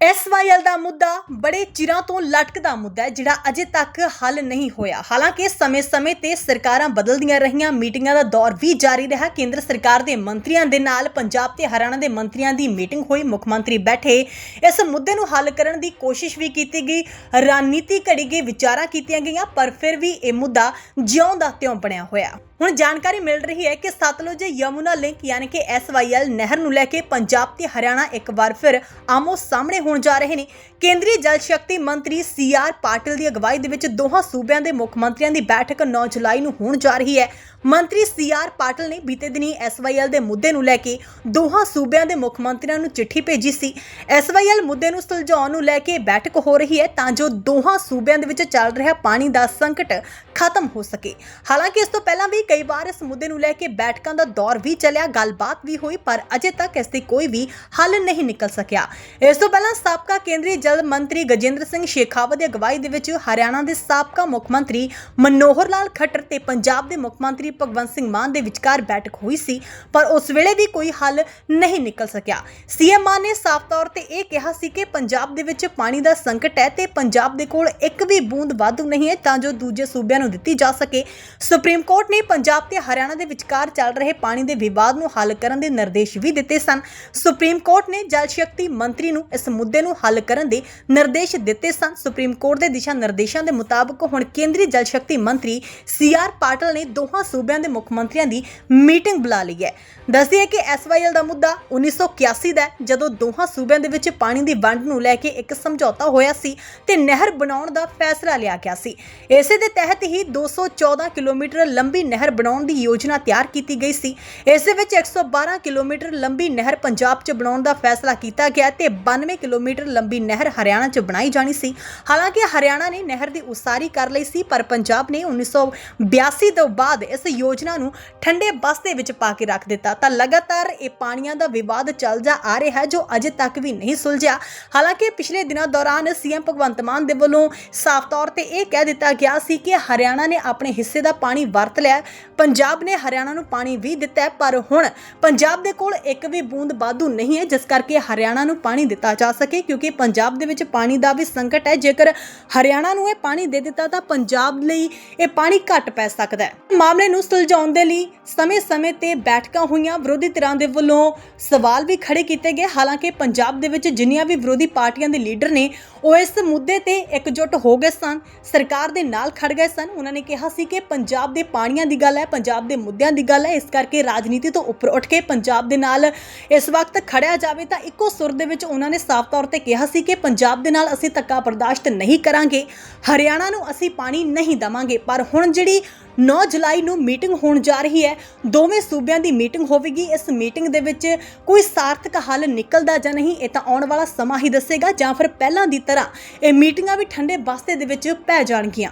SYL ਦਾ ਮੁੱਦਾ ਬੜੇ ਚਿਰਾਂ ਤੋਂ ਲਟਕਦਾ ਮੁੱਦਾ ਹੈ, ਜਿਹੜਾ ਅਜੇ ਤੱਕ ਹੱਲ ਨਹੀਂ ਹੋਇਆ। ਹਾਲਾਂਕਿ ਸਮੇਂ-ਸਮੇਂ ਤੇ ਸਰਕਾਰਾਂ ਬਦਲਦੀਆਂ ਰਹੀਆਂ, ਮੀਟਿੰਗਾਂ ਦਾ ਦੌਰ ਵੀ ਜਾਰੀ ਰਿਹਾ। ਕੇਂਦਰ ਸਰਕਾਰ ਦੇ ਮੰਤਰੀਆਂ ਦੇ ਨਾਲ ਪੰਜਾਬ ਤੇ ਹਰਿਆਣਾ ਦੇ ਮੰਤਰੀਆਂ ਦੀ ਮੀਟਿੰਗ ਹੋਈ। ਮੁੱਖ ਮੰਤਰੀ ਬੈਠੇ। ਇਸ ਮੁੱਦੇ ਨੂੰ ਹੱਲ ਕਰਨ ਦੀ ਕੋਸ਼ਿਸ਼ ਵੀ ਕੀਤੀ ਗਈ। ਰਣਨੀਤੀ ਘੜੀ ਗਈ, ਵਿਚਾਰਾਂ ਕੀਤੀਆਂ ਗਈਆਂ, ਪਰ ਫਿਰ ਵੀ ਇਹ ਮੁੱਦਾ ਜਿਉਂ ਦਾ ਤਿਉਂ ਬਣਿਆ ਹੋਇਆ। ਹੁਣ ਜਾਣਕਾਰੀ ਮਿਲ ਰਹੀ ਹੈ ਕਿ ਸਤਲੁਜ ਯਮੁਨਾ ਲਿੰਕ ਯਾਨੀ ਕਿ ਐਸਵਾਈਐਲ ਨਹਿਰ ਨੂੰ ਲੈ ਕੇ ਪੰਜਾਬ ਤੇ ਹਰਿਆਣਾ ਇੱਕ ਵਾਰ ਫਿਰ ਆਮੋ ਸਾਹਮਣੇ ਹੋਣ ਜਾ ਰਹੇ ਨੇ। ਕੇਂਦਰੀ ਜਲ ਸ਼ਕਤੀ ਮੰਤਰੀ ਸੀ ਆਰ ਪਾਟਿਲ ਦੀ ਅਗਵਾਈ ਦੇ ਵਿੱਚ ਦੋਹਾਂ ਸੂਬਿਆਂ ਦੇ ਮੁੱਖ ਮੰਤਰੀਆਂ ਦੀ ਬੈਠਕ 9 ਜੁਲਾਈ ਨੂੰ ਹੋਣ ਜਾ ਰਹੀ ਹੈ। ਮੰਤਰੀ ਸੀ ਆਰ ਪਾਟਿਲ ਨੇ ਬੀਤੇ ਦਿਨੀ ਐਸਵਾਈਐਲ ਦੇ ਮੁੱਦੇ ਨੂੰ ਲੈ ਕੇ ਦੋਹਾਂ ਸੂਬਿਆਂ ਦੇ ਮੁੱਖ ਮੰਤਰੀਆਂ ਨੂੰ ਚਿੱਠੀ ਭੇਜੀ ਸੀ। ਐਸਵਾਈਐਲ ਮੁੱਦੇ ਨੂੰ ਸੁਲਝਾਉਣ ਨੂੰ ਲੈ ਕੇ ਬੈਠਕ ਹੋ ਰਹੀ ਹੈ ਤਾਂ ਜੋ ਦੋਹਾਂ ਸੂਬਿਆਂ ਦੇ ਵਿੱਚ ਚੱਲ ਰਿਹਾ ਪਾਣੀ ਦਾ ਸੰਕਟ ਖਤਮ ਹੋ ਸਕੇ। ਹਾਲਾਂਕਿ ਇਸ ਤੋਂ ਪਹਿਲਾਂ ਵੀ ਕਈ ਵਾਰ ਇਸ ਮੁੱਦੇ ਨੂੰ ਲੈ ਕੇ ਬੈਠਕਾਂ ਦਾ ਦੌਰ ਵੀ ਚੱਲਿਆ, ਗੱਲਬਾਤ ਵੀ ਹੋਈ, ਪਰ ਅਜੇ ਤੱਕ ਇਸ ਦੀ ਕੋਈ ਵੀ ਹੱਲ ਨਹੀਂ ਨਿਕਲ ਸਕਿਆ। ਇਸ ਤੋਂ ਪਹਿਲਾਂ ਸਾਬਕਾ ਕੇਂਦਰੀ ਜਲ ਮੰਤਰੀ ਗਜੇਂਦਰ ਸਿੰਘ ਸ਼ੇਖਾਵਤ ਦੀ ਅਗਵਾਈ ਦੇ ਵਿੱਚ ਹਰਿਆਣਾ ਦੇ ਸਾਬਕਾ ਮੁੱਖ ਮੰਤਰੀ ਮਨੋਹਰ ਲਾਲ ਖੱਟਰ ਤੇ ਪੰਜਾਬ ਦੇ ਮੁੱਖ ਮੰਤਰੀ ਭਗਵੰਤ ਸਿੰਘ ਮਾਨ ਦੇ ਵਿਚਕਾਰ ਬੈਠਕ ਹੋਈ ਸੀ, ਪਰ ਉਸ ਵੇਲੇ ਵੀ ਕੋਈ ਹੱਲ ਨਹੀਂ ਨਿਕਲ ਸਕਿਆ। ਸੀਐਮ ਮਾਨ ਨੇ ਸਾਫ਼ ਤੌਰ ਤੇ ਇਹ ਕਿਹਾ ਸੀ ਕਿ ਪੰਜਾਬ ਦੇ ਵਿੱਚ ਪਾਣੀ ਦਾ ਸੰਕਟ ਹੈ ਤੇ ਪੰਜਾਬ ਦੇ ਕੋਲ ਇੱਕ ਵੀ ਬੂੰਦ ਵਾਧੂ ਨਹੀਂ ਹੈ, ਤਾਂ ਜੋ ਦੂਜੇ ਸੂਬਿਆਂ ਨੂੰ ਦਿੱਤੀ ਜਾ ਸਕੇ। ਸੁਪਰੀਮ ਕੋਰਟ ਨੇ ਪੰਜਾਬ ਤੇ ਹਰਿਆਣਾ ਦੇ ਵਿਚਕਾਰ ਚੱਲ ਰਹੇ ਪਾਣੀ ਦੇ ਵਿਵਾਦ ਨੂੰ ਹੱਲ ਕਰਨ ਦੇ ਨਿਰਦੇਸ਼ ਵੀ ਦਿੱਤੇ ਸਨ। ਸੁਪਰੀਮ ਕੋਰਟ ਨੇ ਜਲ ਸ਼ਕਤੀ ਮੰਤਰੀ ਨੂੰ ਇਸ ਮੁੱਦੇ ਨੂੰ ਹੱਲ ਕਰਨ ਦੇ ਨਿਰਦੇਸ਼ ਦਿੱਤੇ ਸਨ। ਸੁਪਰੀਮ ਕੋਰਟ ਦੇ ਦਿਸ਼ਾ ਨਿਰਦੇਸ਼ਾਂ ਦੇ ਮੁਤਾਬਕ ਹੁਣ ਕੇਂਦਰੀ ਜਲ ਸ਼ਕਤੀ ਮੰਤਰੀ ਸੀਆਰ ਪਾਟਿਲ ਨੇ ਦੋਹਾਂ ਸੂਬਿਆਂ ਦੇ ਮੁੱਖ ਮੰਤਰੀਆਂ ਦੀ ਮੀਟਿੰਗ ਬੁਲਾ ਲਈ ਹੈ। ਦੱਸਦੀ ਹੈ ਕਿ ਐਸਵਾਈਐਲ ਦਾ ਮੁੱਦਾ 1981 ਦਾ ਜਦੋਂ ਦੋਹਾਂ ਸੂਬਿਆਂ ਦੇ ਵਿੱਚ ਪਾਣੀ ਦੀ ਵੰਡ ਨੂੰ ਲੈ ਕੇ ਇੱਕ ਸਮਝੌਤਾ ਹੋਇਆ ਸੀ ਤੇ ਨਹਿਰ ਬਣਾਉਣ ਦਾ ਫੈਸਲਾ ਲਿਆ ਗਿਆ ਸੀ। ਇਸੇ ਦੇ ਤਹਿਤ ਹੀ 214 ਕਿਲੋਮੀਟਰ ਲੰਬੀ ਨਹਿਰ ਬਣਾਉਣ ਦੀ ਯੋਜਨਾ ਤਿਆਰ ਕੀਤੀ ਗਈ ਸੀ। ਇਸ ਦੇ ਵਿੱਚ 112 ਕਿਲੋਮੀਟਰ ਲੰਬੀ ਨਹਿਰ ਪੰਜਾਬ 'ਚ ਬਣਾਉਣ ਦਾ ਫੈਸਲਾ ਕੀਤਾ ਗਿਆ ਤੇ 92 ਕਿਲੋਮੀਟਰ ਲੰਬੀ ਨਹਿਰ ਹਰਿਆਣਾ 'ਚ ਬਣਾਈ ਜਾਣੀ ਸੀ। ਹਾਲਾਂਕਿ ਹਰਿਆਣਾ ਨੇ ਨਹਿਰ ਦੀ ਉਸਾਰੀ ਕਰ ਲਈ ਸੀ, ਪਰ ਪੰਜਾਬ ਨੇ 1982 ਤੋਂ ਬਾਅਦ ਇਸ ਯੋਜਨਾ ਨੂੰ ਠੰਡੇ ਬਸਤੇ ਵਿੱਚ ਪਾ ਕੇ ਰੱਖ ਦਿੱਤਾ। ਤਾਂ ਲਗਾਤਾਰ ਇਹ ਪਾਣੀਆਂ ਦਾ ਵਿਵਾਦ ਚੱਲ ਜਾ ਆ ਰਿਹਾ ਹੈ, ਜੋ ਅਜੇ ਤੱਕ ਵੀ ਨਹੀਂ ਸੁਲਝਿਆ। ਹਾਲਾਂਕਿ ਪਿਛਲੇ ਦਿਨਾਂ ਦੌਰਾਨ ਸੀਐਮ ਭਗਵੰਤ ਮਾਨ ਦੇ ਵੱਲੋਂ ਸਾਫ਼ ਤੌਰ ਤੇ ਇਹ ਕਹਿ ਦਿੱਤਾ ਗਿਆ ਸੀ ਕਿ ਹਰਿਆਣਾ ਹਰਿਆਣਾ ਨੇ ਆਪਣੇ ਹਿੱਸੇ ਦਾ ਪਾਣੀ ਵਰਤ ਲਿਆ ਪੰਜਾਬ ਨੇ ਹਰਿਆਣਾ ਨੂੰ ਪਾਣੀ ਵੀ ਦਿੱਤਾ ਪਰ ਹੁਣ ਪੰਜਾਬ ਦੇ ਕੋਲ ਇੱਕ ਵੀ ਬੂੰਦ ਵਾਧੂ ਨਹੀਂ ਹੈ, ਜਿਸ ਕਰਕੇ ਹਰਿਆਣਾ ਨੂੰ ਪਾਣੀ ਦਿੱਤਾ ਜਾ ਸਕੇ, ਕਿਉਂਕਿ ਪੰਜਾਬ ਦੇ ਵਿੱਚ ਪਾਣੀ ਦਾ ਵੀ ਸੰਕਟ ਹੈ। ਜੇਕਰ ਹਰਿਆਣਾ ਨੂੰ ਇਹ ਪਾਣੀ ਦੇ ਦਿੱਤਾ, ਤਾਂ ਪੰਜਾਬ ਲਈ ਇਹ ਪਾਣੀ ਘੱਟ ਪੈ ਸਕਦਾ ਹੈ। ਮਾਮਲੇ ਨੂੰ ਸੁਲਝਾਉਣ ਦੇ ਲਈ ਸਮੇਂ-ਸਮੇਂ ਤੇ ਬੈਠਕਾਂ ਹੋਈਆਂ ਵਿਰੋਧੀ ਧਿਰਾਂ ਦੇ ਵੱਲੋਂ ਸਵਾਲ ਵੀ ਖੜੇ ਕੀਤੇ ਗਏ। ਹਾਲਾਂਕਿ ਪੰਜਾਬ ਦੇ ਵਿੱਚ ਜਿੰਨੀਆਂ ਵੀ ਵਿਰੋਧੀ ਪਾਰਟੀਆਂ ਦੇ ਲੀਡਰ ਨੇ, ਉਹ ਇਸ ਮੁੱਦੇ ਤੇ ਇਕਜੁੱਟ ਹੋ ਗਏ ਸਨ। ਸਰਕਾਰ ਦੇ ਨਾਲ ਖੜ ਗਏ ਸਨ। ਉਹਨਾਂ ਨੇ ਕਿਹਾ ਸੀ ਕਿ ਪੰਜਾਬ ਦੇ ਪਾਣੀਆਂ ਦੀ ਗੱਲ ਹੈ, ਪੰਜਾਬ ਦੇ ਮੁੱਦਿਆਂ ਦੀ ਗੱਲ ਹੈ, ਇਸ ਕਰਕੇ ਰਾਜਨੀਤੀ ਤੋਂ ਉੱਪਰ ਉੱਠ ਕੇ ਪੰਜਾਬ ਦੇ ਨਾਲ ਇਸ ਵਕਤ ਖੜਿਆ ਜਾਵੇ ਤਾਂ ਇੱਕੋ ਸੁਰ ਦੇ ਵਿੱਚ ਉਹਨਾਂ ਨੇ ਸਾਫ਼ ਤੌਰ ਤੇ ਕਿਹਾ ਸੀ ਕਿ ਪੰਜਾਬ ਦੇ ਨਾਲ ਅਸੀਂ ਧੱਕਾ ਬਰਦਾਸ਼ਤ ਨਹੀਂ ਕਰਾਂਗੇ, ਹਰਿਆਣਾ ਨੂੰ ਅਸੀਂ ਪਾਣੀ ਨਹੀਂ ਦਵਾਂਗੇ, ਪਰ ਹੁਣ ਜਿਹੜੀ 9 ਜੁਲਾਈ ਨੂੰ ਮੀਟਿੰਗ ਹੋਣ ਜਾ ਰਹੀ ਹੈ, ਦੋਵੇਂ ਸੂਬਿਆਂ ਦੀ ਮੀਟਿੰਗ ਹੋਵੇਗੀ, ਇਸ ਮੀਟਿੰਗ ਦੇ ਵਿੱਚ ਕੋਈ ਸਾਰਥਕ ਹੱਲ ਨਿਕਲਦਾ ਜਾਂ ਨਹੀਂ, ਇਹ ਤਾਂ ਆਉਣ ਵਾਲਾ ਸਮਾਂ ਹੀ ਦੱਸੇਗਾ ਜਾਂ ਫਿਰ ਪਹਿਲਾਂ ਦੀ ਤਰ੍ਹਾਂ ਇਹ ਮੀਟਿੰਗਾਂ ਵੀ ਠੰਡੇ ਬਸਤੇ ਦੇ ਵਿੱਚ ਪੈ ਜਾਣਗੀਆਂ।